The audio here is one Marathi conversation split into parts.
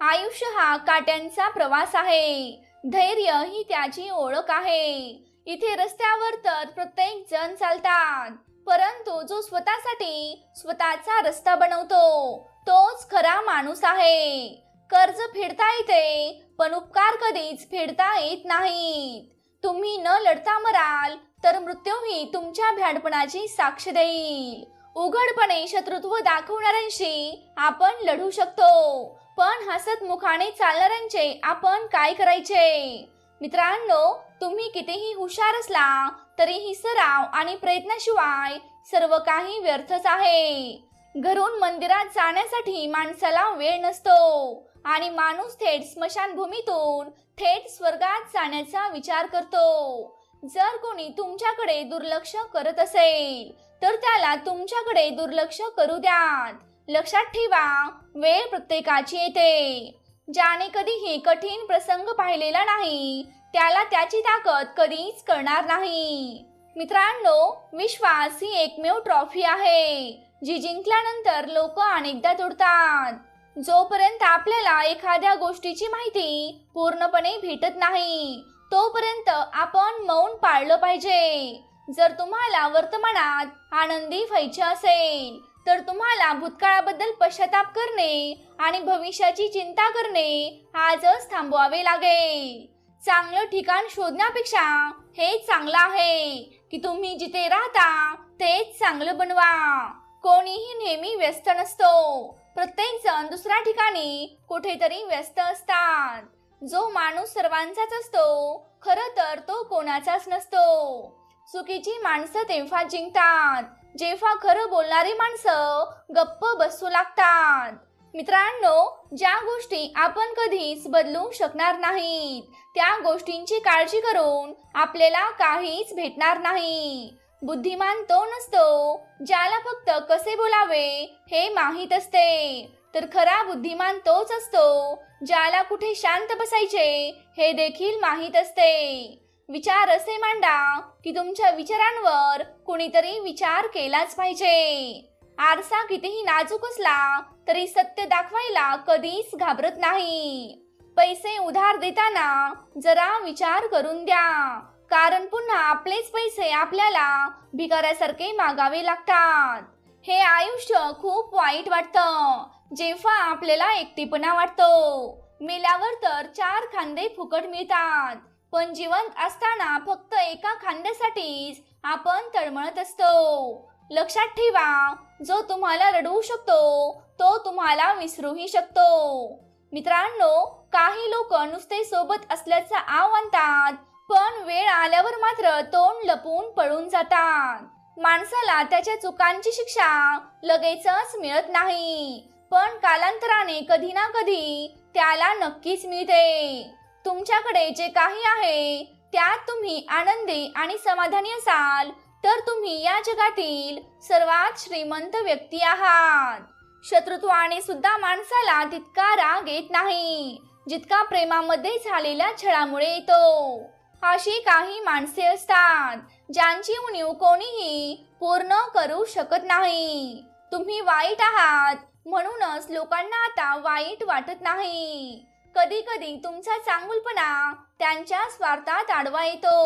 आयुष्य हा काट्यांचा प्रवास आहे. धैर्य ही त्याची ओळख आहे. इथे रस्त्यावर तर प्रत्येक जण चालतात. परंतु जो स्वतःसाठी स्वतःचा रस्ता बनवतो तोच खरा माणूस आहे. कर्ज फेडता येते पण उपकार कधीच फेडता येत नाहीत. तुम्ही न लढता मराल तर मृत्यूही तुमच्या भ्याडपणाची साक्ष देईल. उघडपणे शत्रुत्व दाखवणाऱ्यांशी आपण लढू शकतो. पण हसत मुखाने चालणाऱ्यांचे आपण काय करायचे? मित्रांनो तुम्ही कितीही हुशार असला तरीही सराव आणि प्रयत्नाशिवाय सर्व काही व्यर्थच आहे. घरून मंदिरात जाण्यासाठी माणसाला वेळ नसतो आणि माणूस थेट स्मशानभूमीतून थेट स्वर्गात जाण्याचा विचार करतो. जर कोणी तुमच्याकडे दुर्लक्ष करत असेल तर त्याला तुमच्याकडे दुर्लक्ष करू द्यात. लक्षात ठेवा वेळ प्रत्येकाची येते. ज्याने कधीही कठीण प्रसंग पाहिलेला नाही त्याला त्याची ताकद कधीच करणार नाही. मित्रांनो विश्वास ही एकमेव ट्रॉफी आहे जी जिंकल्यानंतर लोक अनेकदा तुडतात. जोपर्यंत आपल्याला एखाद्या गोष्टीची माहिती पूर्णपणे भेटत नाही तोपर्यंत आपण मौन पाळलं पाहिजे. जर तुम्हाला वर्तमानात आनंदी व्हायचे असेल तर तुम्हाला भूतकाळाबद्दल पश्चाताप करणे आणि भविष्याची चिंता करणे आजच थांबवावे लागेल. चांगलं ठिकाण शोधण्यापेक्षा हे चांगलं आहे. की तुम्ही जिथे राहता तेच चांगलं बनवा. कोणीही नेहमी व्यस्त नसतो. प्रत्येक जण दुसऱ्या ठिकाणी कुठेतरी व्यस्त असतात. जो माणूस सर्वांचाच असतो खरं तर तो कोणाचाच नसतो. चुकीची माणसं तेव्हा जिंकतात. जेव्हा खरं बोलणारी माणसं गप्प बसू लागतात. मित्रांनो ज्या गोष्टी आपण कधीच बदलू शकणार नाहीत त्या गोष्टींची काळजी करून आपल्याला काहीच भेटणार नाही. बुद्धिमान तो नसतो ज्याला फक्त कसे बोलावे हे माहीत असते. तर खरा बुद्धिमान तोच असतो ज्याला कुठे शांत बसायचे हे देखील माहीत असते. विचार असे मांडा की तुमच्या विचारांवर कुणीतरी विचार केलाच पाहिजे. आरसा कितीही नाजूक असला तरी सत्य दाखवायला कधीच घाबरत नाही. पैसे उधार देताना जरा विचार करून द्या. कारण पुन्हा आपलेच पैसे आपल्याला भिकाऱ्यासारखे मागावे लागतात. हे आयुष्य खूप वाईट वाटतं. जेव्हा आपल्याला एकटेपणा वाटतो. मेल्यावर तर चार खांदे फुकट मिळतात. पण जिवंत असताना फक्त एका खांद्यासाठीच आपण तळमळत असतो. लक्षात ठेवा जो तुम्हाला रडवू शकतो तो तुम्हाला विसरूही शकतो. मित्रांनो काही लोक नुसते सोबत असल्याचा आव आणतात पण वेळ आल्यावर मात्र तोंड लपून पळून जातात. माणसाला त्याच्या चुकांची शिक्षा लगेचच मिळत नाही पण कालांतराने कधी ना कधी त्याला नक्कीच मिळते. तुमच्याकडे जे काही आहे त्यात तुम्ही आनंदी आणि समाधानी असाल तर तुम्ही या जगातील सर्वात श्रीमंत व्यक्ती आहात. शत्रुत्वाने सुद्धा माणसाला तितका राग येत नाही जितका प्रेमामध्ये झालेल्या छळामुळे येतो. अशी काही माणसे असतात ज्यांची उणीव कोणीही पूर्ण करू शकत नाही. तुम्ही वाईट आहात म्हणूनच लोकांना आता वाईट वाटत नाही. कधी कधी तुमचा चांगुलपणा त्यांच्या स्वार्थात आडवा येतो.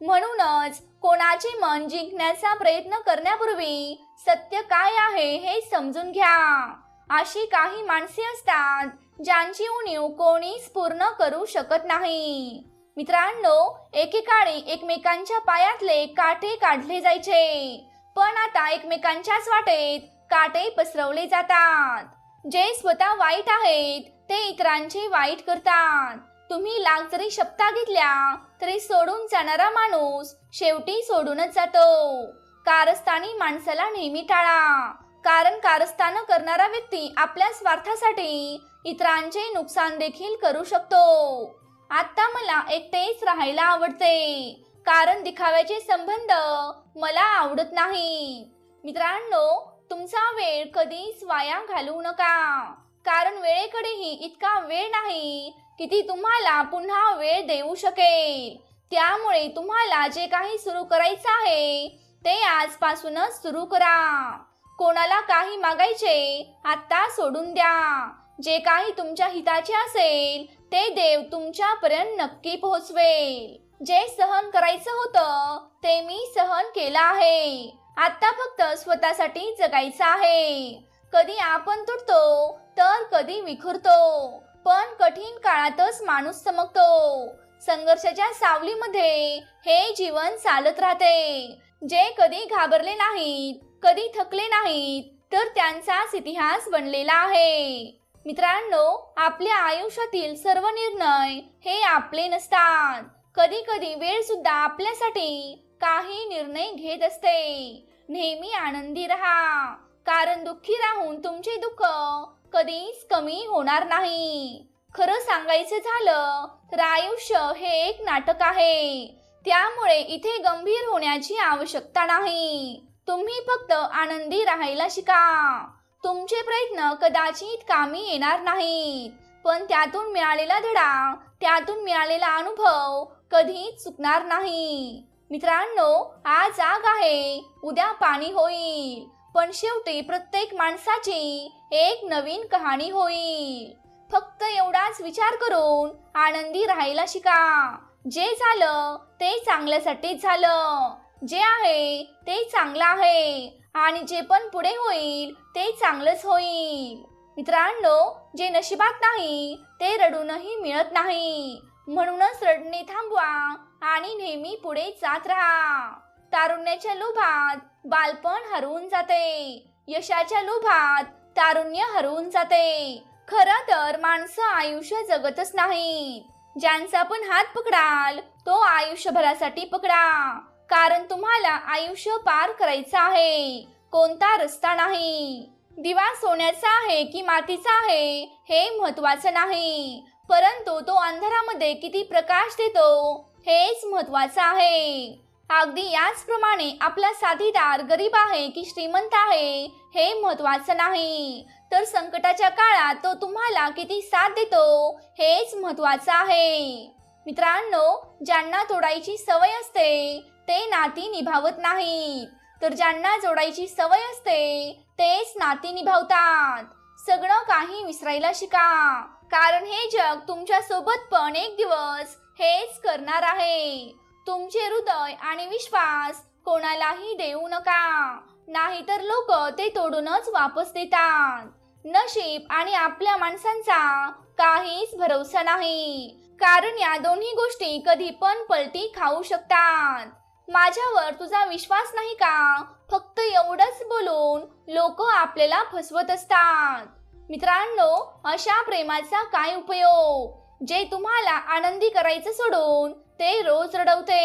म्हणूनच कोणाचे मन जिंकण्याचा प्रयत्न करण्यापूर्वी सत्य काय आहे हे समजून घ्या. अशी काही माणसे असतात ज्यांची उणीव कोणीच पूर्ण करू शकत नाही. मित्रांनो एकेकाळी एकमेकांच्या पायातले काटे काढले जायचे. पण आता एकमेकांच्याच वाटेत काटे पसरवले जातात. जे स्वतः वाईट आहेत ते इतरांचे वाईट करतात. तुम्ही लाख जरी शपथा घेतल्या तरी सोडून जाणारा माणूस शेवटी सोडूनच जातो. कारस्थानी माणसाला नेहमी टाळा. कारण कारस्थान करणारा व्यक्ती आपल्या स्वार्थासाठी इतरांचे नुकसान देखील करू शकतो. आता मला एकटेच राहायला आवडते. कारण दिखाव्याचे संबंध मला आवडत नाही. मित्रांनो तुमचा वेळ कधीच वाया घालवू नका. कारण वेळेकडेही इतका वेळ नाही की ती तुम्हाला पुन्हा वेळ देऊ शकेल. त्यामुळे तुम्हाला जे काही सुरू करायचं आहे ते आजपासूनच सुरू करा. कोणाला काही मागायचे आत्ता सोडून द्या. जे काही तुमच्या हिताचे असेल ते देव तुमच्यापर्यंत नक्की पोहोचवेल. जे सहन करायचं होतं ते मी सहन केलं आहे. आता फक्त स्वतःसाठी जगायचं आहे. कधी आपण तुटतो तर कधी विखुरतो. पण कठीण काळातच माणूस चमकतो. संघर्षाच्या सावलीमध्ये हे जीवन चालत राहते. जे कधी घाबरले नाहीत कधी थकले नाहीत तर त्यांचाच इतिहास बनलेला आहे. मित्रांनो आपल्या आयुष्यातील सर्व निर्णय हे आपले नसतात. कधी कधी वेळ सुद्धा आपल्यासाठी काही निर्णय घेत असते. नेहमी आनंदी राहा. कारण दुःखी राहून तुमचे दुःख कधीच कमी होणार नाही. खरं सांगायचं झालं तर आयुष्य हे एक नाटक आहे. त्यामुळे इथे गंभीर होण्याची आवश्यकता नाही. तुम्ही फक्त आनंदी राहायला शिका. तुमचे प्रयत्न कदाचित कामी येणार नाहीत. पण त्यातून मिळालेला धडा त्यातून मिळालेला अनुभव कधीच चुकणार नाही. मित्रांनो आज आग आहे. उद्या पाणी होईल. पण शेवटी प्रत्येक माणसाची एक नवीन कहाणी होईल. फक्त एवढाच विचार करून आनंदी राहायला शिका. जे झालं ते चांगल्यासाठीच झालं. जे आहे ते चांगलं आहे. आणि जे पण पुढे होईल ते चांगलंच होईल. मित्रांनो जे नशिबात नाही ते रडूनही मिळत नाही. म्हणूनच रडणे थांबवा आणि नेहमी पुढे जात राहा. तारुण्याच्या लोभात बालपण हरवून जाते. यशाच्या लोभात तारुण्य हरवून जाते. खरं तर माणसं आयुष्य जगतच नाही ज्यांचा पण हात पकडाल तो आयुष्यभरासाठी पकडा. कारण तुम्हाला आयुष्य पार करायचं आहे. कोणता रस्ता नाही. दिवा सोन्याचा आहे की मातीचा आहे हे महत्वाचं नाही. परंतु तो अंधारामध्ये किती प्रकाश देतो हेच महत्वाचं आहे. अगदी याचप्रमाणे आपला साथीदार गरीब आहे की श्रीमंत आहे हे महत्वाचं नाही. तर संकटाच्या काळात तो तुम्हाला किती साथ देतो हेच महत्वाचं आहे. मित्रांनो ज्यांना तोडायची सवय असते ते नाती निभावत नाहीत. तर ज्यांना जोडायची सवय असते तेच नाती निभावतात. सगळं काही विसरायला शिका. कारण हे जग तुमच्यासोबत पण एक दिवस हेच करणार आहे. तुमचे हृदय आणि विश्वास कोणालाही देऊ नका. नाहीतर लोक ते तोडूनच वापस देतात. नशीब आणि आपल्या माणसांचा काहीच भरोसा नाही. कारण या दोन्ही गोष्टी कधी पण पलटी खाऊ शकतात. माझ्यावर तुझा विश्वास नाही का? फक्त एवढंच बोलून लोक आपल्याला फसवत असतात. मित्रांनो अशा प्रेमाचा काय उपयोग? जे तुम्हाला आनंदी करायचं सोडून ते रोज रडवते.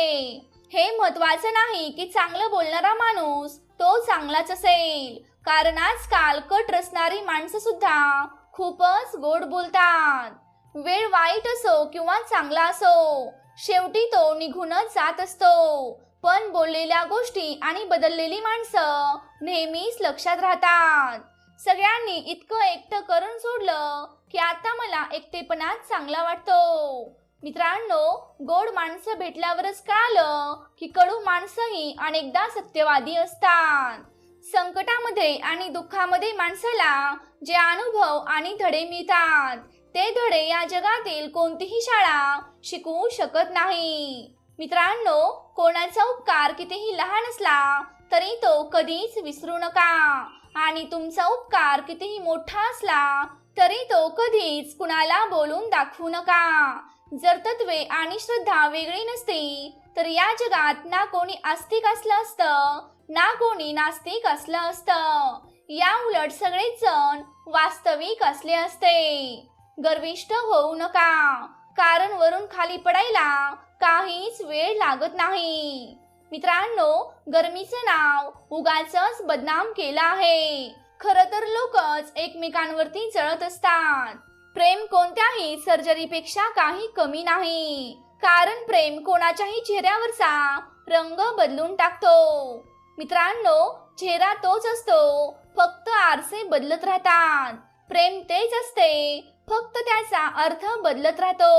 हे महत्वाचं नाही की चांगलं बोलणारा माणूस तो चांगलाच असेल. कारण आजकाल कट रचणारी माणसं सुद्धा खूपच गोड बोलतात. वेळ वाईट असो किंवा चांगला असो शेवटी तो निघूनच जात असतो. पण बोललेल्या गोष्टी आणि बदललेली माणसं नेहमीच लक्षात राहतात. सगळ्यांनी इतकं एकटं करून सोडलं की आता मला एकटेपणात चांगला वाटतो. मित्रांनो गोड माणसं भेटल्यावरच कळालं की कडू माणसंही अनेकदा सत्यवादी असतात. संकटामध्ये आणि दुःखामध्ये माणसाला जे अनुभव आणि धडे मिळतात ते धडे या जगातील कोणतीही शाळा शिकवू शकत नाही. मित्रांनो कोणाचा उपकार कितीही लहान असला तरी तो कधीच विसरू नका. आणि तुमचा उपकार कितीही मोठा असला तरी तो कधीच कुणाला बोलून दाखवू नका. जर तत्वे आणि श्रद्धा वेगळी नसती तर या जगात ना कोणी आस्तिक असलं असतं ना कोणी नास्तिक असलं असतं. या उलट सगळेच जण वास्तविक असले असते. गर्विष्ठ होऊ नका कारण वरून खाली पडायला काहीच वेळ लागत नाही. मित्रांनो गर्मीचं नाव उगाच बदनाम केलं आहे. खर तर लोकच एकमेकांवरती जळत असतात. प्रेम कोणत्याही सर्जरीपेक्षा काही कमी नाही. कारण प्रेम कोणाच्याही चेहऱ्यावरचा रंग बदलून टाकतो. मित्रांनो चेहरा तोच असतो. फक्त आरसे बदलत राहतात. प्रेम तेच असते. फक्त त्याचा अर्थ बदलत राहतो.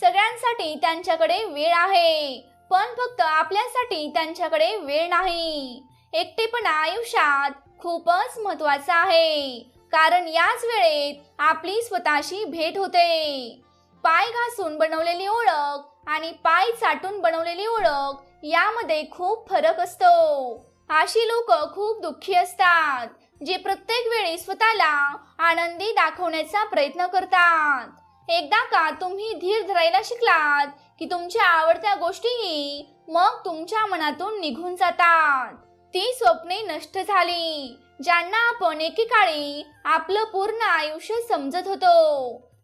सगळ्यांसाठी त्यांच्याकडे वेळ आहे. पण फक्त आपल्यासाठी त्यांच्याकडे वेळ नाही. एकटेपणा आयुष्यात खूपच महत्त्वाचा आहे. कारण याच वेळेत आपली स्वतःशी भेट होते. पाय घासून बनवलेली ओळख आणि पाय चाटून बनवलेली ओळख यामध्ये खूप फरक असतो. अशी लोक खूप दुःखी असतात जे प्रत्येक वेळी स्वतःला आनंदी दाखवण्याचा प्रयत्न करतात. एकदा का तुम्ही धीर धरायला शिकलात की तुमच्या आवडत्या गोष्टीही मग तुमच्या मनातून निघून जातात. ती स्वप्ने नष्ट झाली ज्यांना आपण एकेकाळी आपलं पूर्ण आयुष्य समजत होतो.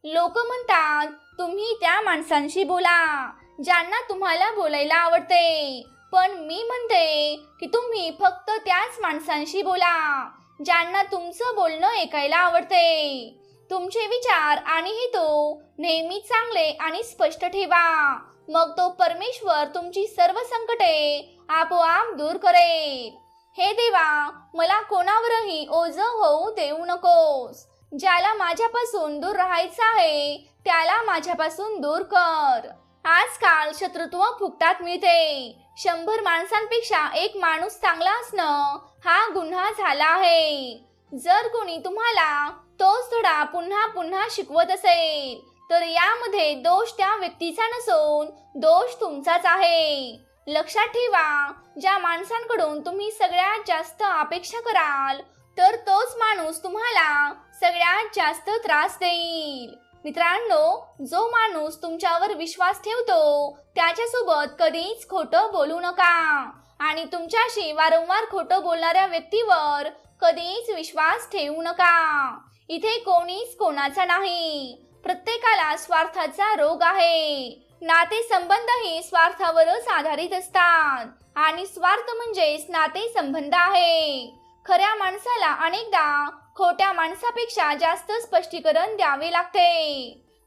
लोक म्हणतात तुम्ही त्या माणसांशी बोला ज्यांना तुम्हाला बोलायला आवडते. पण मी म्हणते की तुम्ही फक्त त्याच माणसांशी बोला ज्यांना तुमचं बोलणं ऐकायला आवडते. तुमचे विचार आणि हेतू नेहमी चांगले आणि स्पष्ट ठेवा. मग तो परमेश्वर तुमची सर्व संकटे आपोआप दूर करेल. हे देवा मला कोणावरही ओझ होऊ देऊ नकोस. ज्याला माझ्यापासून दूर राहायचं आहे त्याला माझ्यापासून दूर कर. आजकाल शत्रुत्व फुकटात मिळते. शंभर माणसांपेक्षा एक माणूस चांगला असणं हा गुन्हा झाला आहे. जर कोणी तुम्हाला तोच धडा पुन्हा पुन्हा शिकवत असेल तर यामध्ये दोष त्या व्यक्तीचा नसून दोष तुमचाच आहे. लक्षात ठेवा ज्या माणसांकडून तुम्ही सगळ्यात जास्त अपेक्षा कराल तर तोच माणूस तुम्हाला सगळ्यात जास्त त्रास देईल. मित्रांनो जो माणूस तुमच्यावर विश्वास ठेवतो त्याच्यासोबत कधीच खोटं बोलू नका. आणि तुमच्याशी वारंवार खोटं बोलणाऱ्या व्यक्तीवर कधीच विश्वास ठेवू नका. इथे कोणीच कोणाचा नाही. प्रत्येकाला स्वार्थाचा रोग आहे. नाते संबंधही स्वार्थावरच आधारित असतात. आणि स्वार्थ म्हणजेच नाते संबंध आहे. खऱ्या माणसाला अनेकदा खोट्या माणसापेक्षा जास्त स्पष्टीकरण द्यावे लागते.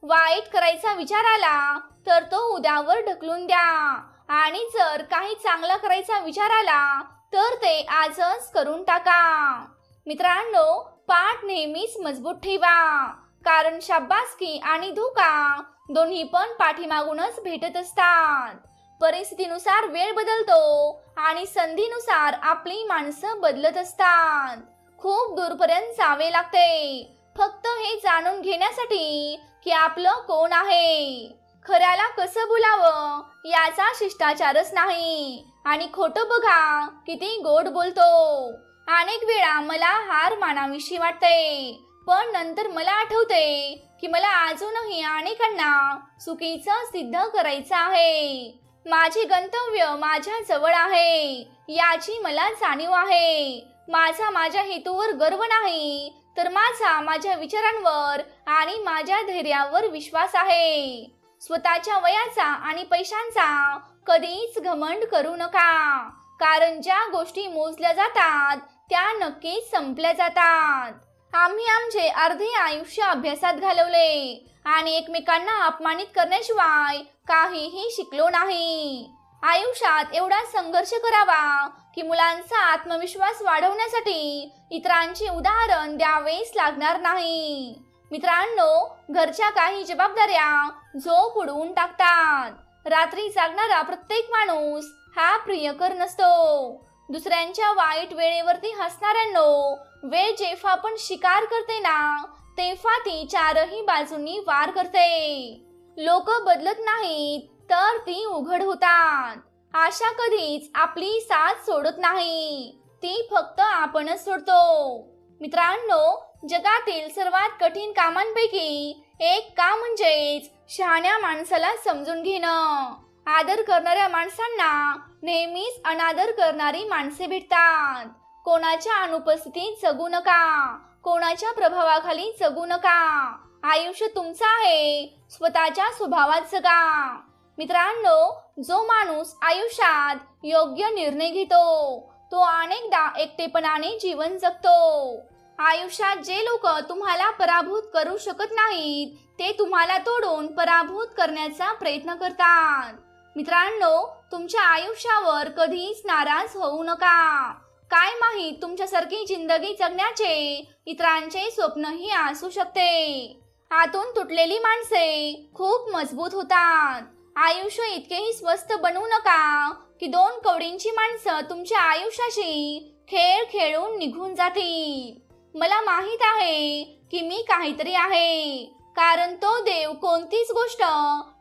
वाईट करायचा विचार आला तर तो उद्यावर ढकलून द्या. आणि जर काही चांगला करायचा विचार आला तर ते आजच करून टाका. मित्रांनो पाठ नेहमीच मजबूत ठेवा. कारण शाबासकी आणि धोका दोन्ही पण पाठीमागूनच भेटत असतात. परिस्थितीनुसार वेळ बदलतो आणि संधीनुसार आपली माणसं बदलत असतात. खूप दूरपर्यंत जावे लागते. फक्त हे जाणून घेण्यासाठी की आपलं कोण आहे? खऱ्याला कसं बोलावं याचा शिष्टाचारच नाही. आणि खोटं बघा किती गोड बोलतो. अनेक वेळा मला हार मानावीशी वाटते. पण नंतर मला आठवते की मला अजूनही अनेकांना चुकीचं सिद्ध करायचं आहे. माझे गंतव्य माझ्या जवळ आहे याची मला जाणीव आहे. माझा माझ्या हेतूवर गर्व नाही तर माझा माझ्या विचारांवर आणि माझ्या धैर्यावर विश्वास आहे. स्वतःच्या वयाचा आणि पैशांचा कधीच घमंड करू नका कारण ज्या गोष्टी मोजल्या जातात त्या नक्कीच संपल्या जातात. आम्ही आमचे अर्धे आयुष्य अभ्यासात घालवले आणि एकमेकांना अपमानित करण्याशिवाय काहीही शिकलो नाही. आयुष्यात एवढा संघर्ष करावा की मुलांचा आत्मविश्वास वाढवण्यासाठी इतरांचे उदाहरण द्यावेच लागणार नाही. मित्रांनो घरच्या काही जबाबदाऱ्या झोप उडवून टाकतात. रात्री जागणारा प्रत्येक माणूस हा प्रियकर नसतो. दुसऱ्यांच्या वाईट वेळेवरती हसणाऱ्यांनो वेळ जेव्हा पण शिकार करते ना तेव्हा ती चारही बाजूंनी वार करते. लोक बदलत नाहीत तर ती उघड होतात. आशा कधीच आपली साथ सोडत नाही ती फक्त आपणच सोडतो. मित्रांनो जगातील सर्वात कठीण कामांपैकी एक काम म्हणजेच शहाण्या माणसाला समजून घेणं. आदर करणाऱ्या माणसांना नेहमीच अनादर करणारी माणसे भेटतात. कोणाच्या अनुपस्थितीत जगू नका. कोणाच्या प्रभावाखाली जगू नका. आयुष्य तुमचं आहे. स्वतःच्या स्वभावात जगा. मित्रांनो जो माणूस आयुष्यात योग्य निर्णय घेतो तो अनेकदा एकटेपणाने जीवन जगतो. आयुष्यात जे लोक तुम्हाला पराभूत करू शकत नाहीत ते तुम्हाला तोडून पराभूत करण्याचा प्रयत्न करतात. मित्रांनो तुमच्या आयुष्यावर कधीच नाराज होऊ नका. काय माहीत तुमच्यासारखी जिंदगी जगण्याचे इतरांचे स्वप्नही असू शकते. आतून तुटलेली माणसे खूप मजबूत होतात. आयुष्य इतकेही स्वस्त बनवू नका की दोन कवडींची माणसं तुमच्या आयुष्याशी खेळ खेळून निघून जातील. मला माहीत आहे की मी काहीतरी आहे कारण तो देव कोणतीच गोष्ट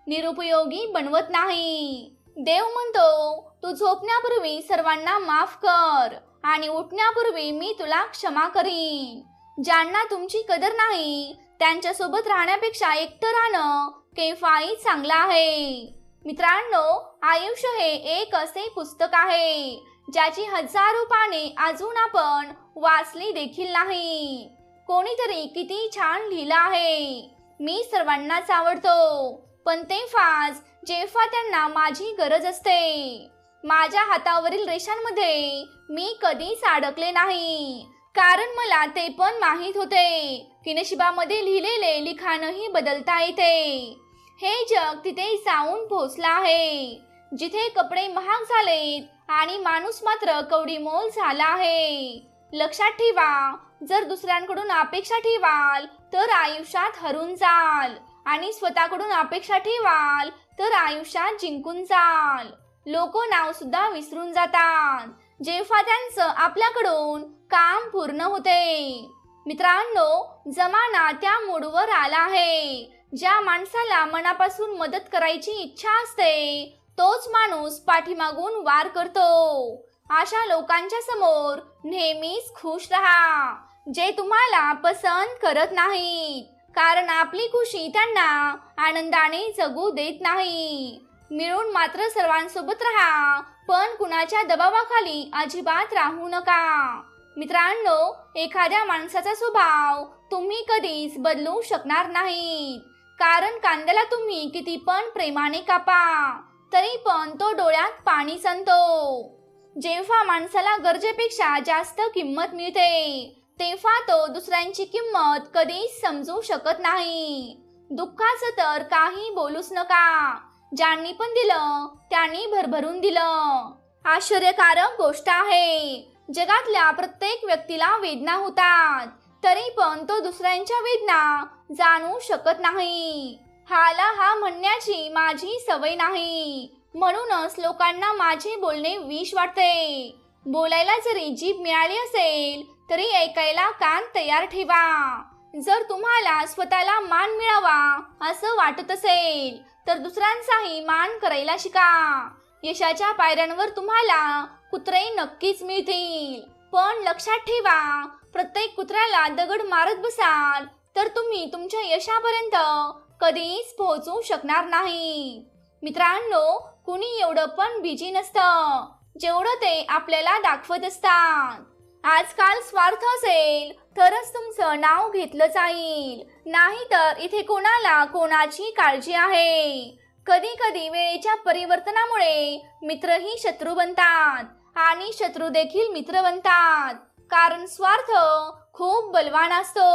निरुपयोगी बनवत नाही. देव म्हणतो तू झोपण्यापूर्वी सर्वांना माफ कर आणि उठण्यापूर्वी मी तुला क्षमा करीन. ज्यांना तुमची कदर नाही त्यांच्यासोबत राहण्यापेक्षा एकटं राहणं केफाई चांगलं आहे. मित्रांनो आयुष्य हे एक असे पुस्तक आहे ज्याची हजारो पाने अजून आपण वाचली देखील नाही. कोणीतरी किती छान लिहिलं आहे. मी सर्वांनाच आवडतो. पण ते फाज जेव्हा त्यांना माझी गरज असते. माझ्या हातावरील रेषांमध्ये मी कधीच अडकले नाही. कारण मला ते पण माहीत होते की नशिबामध्ये लिहिलेले लिखाणही बदलता येते. हे जग तिथे जाऊन पोहोचला आहे. जिथे कपडे महाग झालेत आणि माणूस मात्र कवडीमोल झाला आहे. लक्षात ठेवा जर दुसऱ्यांकडून अपेक्षा ठेवाल तर आयुष्यात हरून जाल. आणि स्वतःकडून अपेक्षा ठेवाल तर आयुष्यात जिंकून जाल. लोक नाव सुद्धा विसरून जातात. जेव्हा त्यांचं आपल्याकडून काम पूर्ण होते. मित्रांनो जमाना त्या मूडवर आला आहे. ज्या माणसाला मनापासून मदत करायची इच्छा असते तोच माणूस पाठीमागून वार करतो. अशा लोकांच्या समोर नेहमीच खुश राहा. जे तुम्हाला पसंत करत नाहीत. कारण आपली खुशी त्यांना आनंदाने जगू देत नाही. मिळून मात्र सर्वांसोबत राहा पण कुणाच्या दबावाखाली अजिबात राहू नका. मित्रांनो एखाद्या माणसाचा स्वभाव तुम्ही कधीच बदलू शकणार नाहीत. कारण कांद्याला तुम्ही किती पण प्रेमाने कापा तरी पण तो डोळ्यात पाणी संतो. जेव्हा माणसाला गरजेपेक्षा जास्त किंमत मिळते तेव्हा तो दुसऱ्यांची किंमत कधीच समजू शकत नाही. दुःखाचं तर काही बोलूच नका. ज्यांनी पण दिलं त्यांनी भरभरून दिलं. आश्चर्यकारक गोष्ट आहे. जगातल्या प्रत्येक व्यक्तीला वेदना होतात. तरी पण तो दुसऱ्यांच्या वेदना जाणू शकत नाही. हाला हा म्हणण्याची माझी सवय नाही. म्हणूनच लोकांना माझे बोलणे विष वाटते. बोलायला जरी जीभ मिळाली असेल तरी ऐकायला कान तयार ठेवा. जर तुम्हाला स्वतःला मान मिळावा असं वाटत असेल तर दुसऱ्यांचाही मान करायला शिका. यशाच्या पायऱ्यांवर तुम्हाला कुत्रे नक्कीच मिळतील. पण लक्षात ठेवा प्रत्येक कुत्र्याला दगड मारत बसाल तर तुम्ही तुमच्या यशापर्यंत कधीच पोहोचू शकणार नाही. मित्रांनो कुणी एवढं पण बिजी नसतं. जेवढं ते आपल्याला दाखवत असतात. आजकाल स्वार्थ असेल तरच तुमचं नाव घेतलं जाईल. नाहीतर इथे कोणाला कोणाची काळजी आहे? कधी कधी वेळेच्या परिवर्तनामुळे मित्रही शत्रू बनतात आणि शत्रू देखील मित्र बनतात. कारण स्वार्थ खूप बलवान असतो.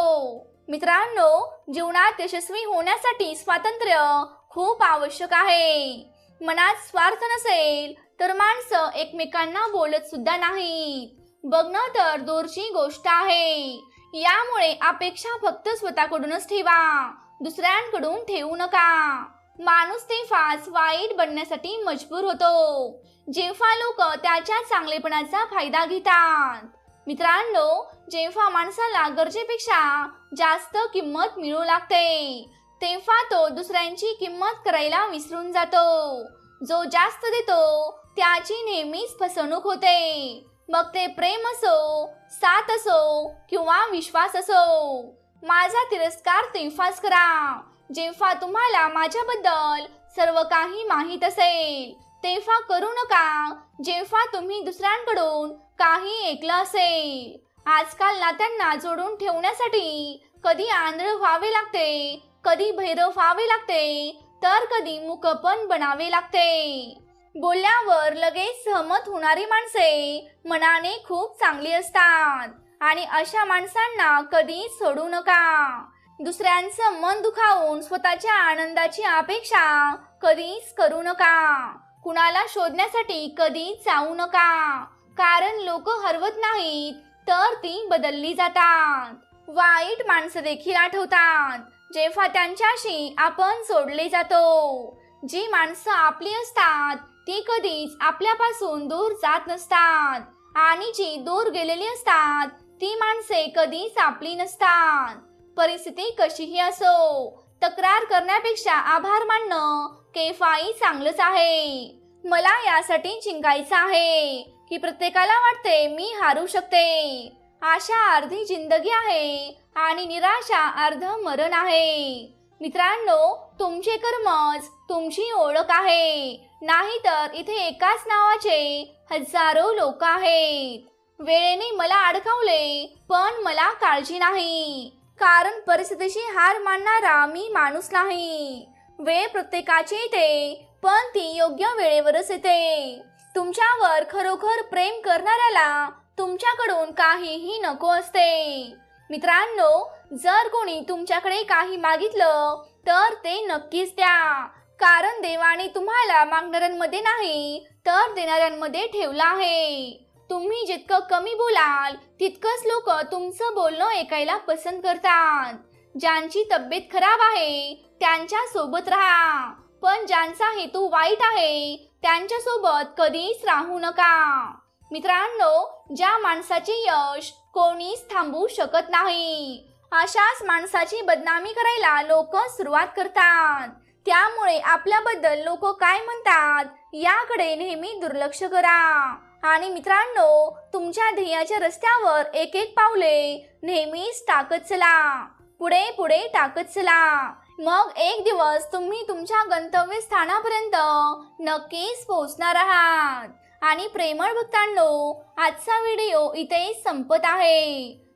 मित्रांनो जीवनात यशस्वी होण्यासाठी स्वातंत्र्य खूप आवश्यक आहे. मनात स्वार्थ नसेल तर माणसं एकमेकांना बोलत सुद्धा नाहीत. बघणं तर दूरची गोष्ट आहे. यामुळे अपेक्षा फक्त स्वतःकडूनच ठेवा. दुसऱ्यांकडून ठेवू नका. माणूस तेव्हाच वाईट बनण्यासाठी मजबूर होतो. जेव्हा लोक त्याच्या चांगलेपणाचा फायदा घेतात. मित्रांनो जेव्हा माणसाला गरजेपेक्षा जास्त किंमत मिळू लागते तेव्हा तो दुसऱ्यांची किंमत करायला विसरून जातो. जो जास्त देतो त्याची नेहमीच फसवणूक होते. मग ते प्रेम असो साथ असो किंवा विश्वास असो माझा तिरस्कार तेव्हाच करा. जेव्हा तुम्हाला माझ्याबद्दल सर्व काही माहीत असेल तेव्हा करू नका. जेव्हा तुम्ही दुसऱ्यांकडून काही ऐकलं असेल आजकाल नात्यांना जोडून ठेवण्यासाठी कधी आंधळ व्हावे लागते कधी भैरव व्हावे लागते तर कधी मुखपण बनावे लागते. बोलल्यावर लगेच सहमत होणारी माणसे मनाने खूप चांगली असतात. आणि अशा माणसांना कधी सोडू नका. दुसऱ्यांचं मन दुखावून स्वतःच्या आनंदाची अपेक्षा कधीच करू नका. कुणाला शोधण्यासाठी कधीच जाऊ नका. कारण लोक हरवत नाहीत तर ती बदलली जातात. वाईट माणसं देखील आठवतात जेव्हा त्यांच्याशी आपण जोडले जातो. जी माणसं आपली असतात ती कधीच आपल्यापासून दूर जात नसतात. आणि जी दूर गेलेली असतात ती माणसे कधीच आपली नसतात. परिस्थिती कशीही असो तक्रार करण्यापेक्षा आभार मानणं केफाई चांगलंच आहे. मला यासाठी जिंकायचं आहे. की प्रत्येकाला वाटते मी हारू शकते. आशा अर्धी जिंदगी आहे आणि निराशा अर्ध मरण आहे. मित्रांनो तुमचे कर्मच तुमची ओळख आहे. नाहीतर इथे एकाच नावाचे हजारो लोक आहेत. वेळेने मला अडकवले पण मला काळजी नाही. कारण परिस्थितीशी हार मानणारा मी माणूस नाही. वेळ प्रत्येकाची येते पण ती योग्य वेळेवरच येते. तुमच्यावर खरोखर प्रेम करणाऱ्याला तुमच्याकडून काहीही नको असते. मित्रांनो जर कोणी तुमच्याकडे काही मागितलं तर ते नक्कीच द्या. कारण देवाने तुम्हाला मागणाऱ्यांमध्ये नाही तर देणाऱ्यांमध्ये ठेवलं आहे. तुम्ही जितकं कमी बोलाल तितकंच लोक तुमचं बोलणं ऐकायला पसंत करतात. ज्यांची तब्येत खराब आहे त्यांच्यासोबत राहा. पण ज्यांचा हेतू वाईट आहे त्यांच्यासोबत कधीच राहू नका. मित्रांनो ज्या माणसाचे यश कोणीच थांबवू शकत नाही. अशाच माणसाची बदनामी करायला लोक सुरुवात करतात. त्यामुळे आपल्याबद्दल लोक काय म्हणतात? याकडे नेहमी दुर्लक्ष करा. आणि मित्रांनो तुमच्या ध्येयाच्या रस्त्यावर एक एक पावले नेहमीच टाकत चला. पुढे पुढे टाकत चला. मग एक दिवस तुम्ही तुमच्या गंतव्य स्थानापर्यंत नक्कीच पोहोचणार आहात. आणि प्रेमळ भक्तांनो आजचा व्हिडिओ इथे संपत आहे.